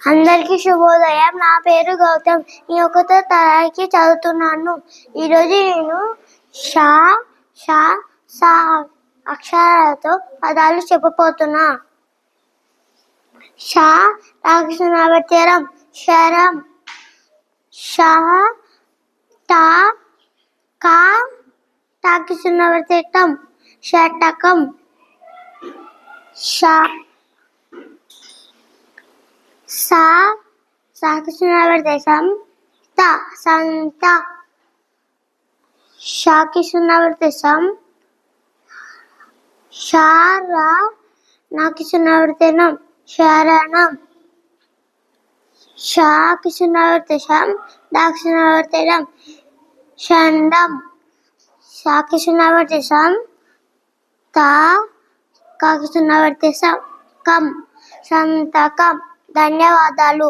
అందరికీ శుభోదయం. నా పేరు గౌతమ్. ఈ ఒకటో తరగతి చదువుతున్నాను. ఈరోజు నేను షా షా సా అక్షరాలతో పదాలు చెప్పబోతున్నా. షా రాకృష్ణావతారం శరం షా టా కా తాకృష్ణావతేటం షటకం షా సా సాకృష్ణావర్తేశం త సంత. శాకిష్ణావర్తేశం శార నాకిష్ణావర్తనం శరణం. శాకిష్ణావర్తేశం దాక్షిణావర్తనం షండం. శాకిష్ణావర్తేశం తా కాకిష్ణావర్తేశం కం సంతకం. ధన్యవాదాలు.